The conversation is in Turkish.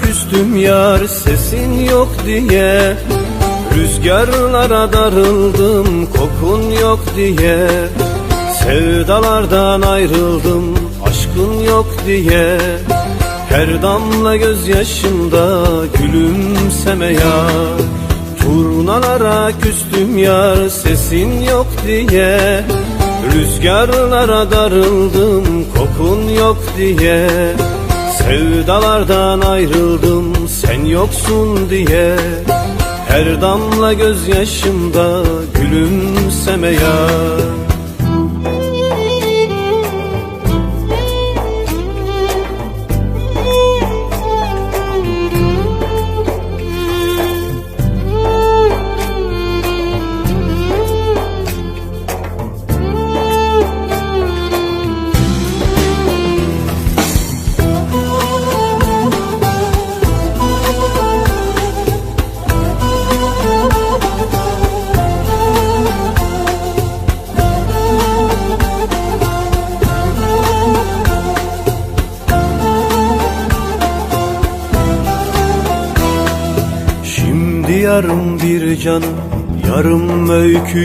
küstüm yar sesin yok diye. Rüzgarlara darıldım kokun yok diye. Sevdalardan ayrıldım aşkın yok diye. Her damla gözyaşımda gülümseme yar Turnalara küstüm yar sesin yok diye. Rüzgarlara darıldım kokun yok diye Sevdalardan ayrıldım sen yoksun diye. Her damla gözyaşımda gülümseme yar yarım bir canım Yarım öykü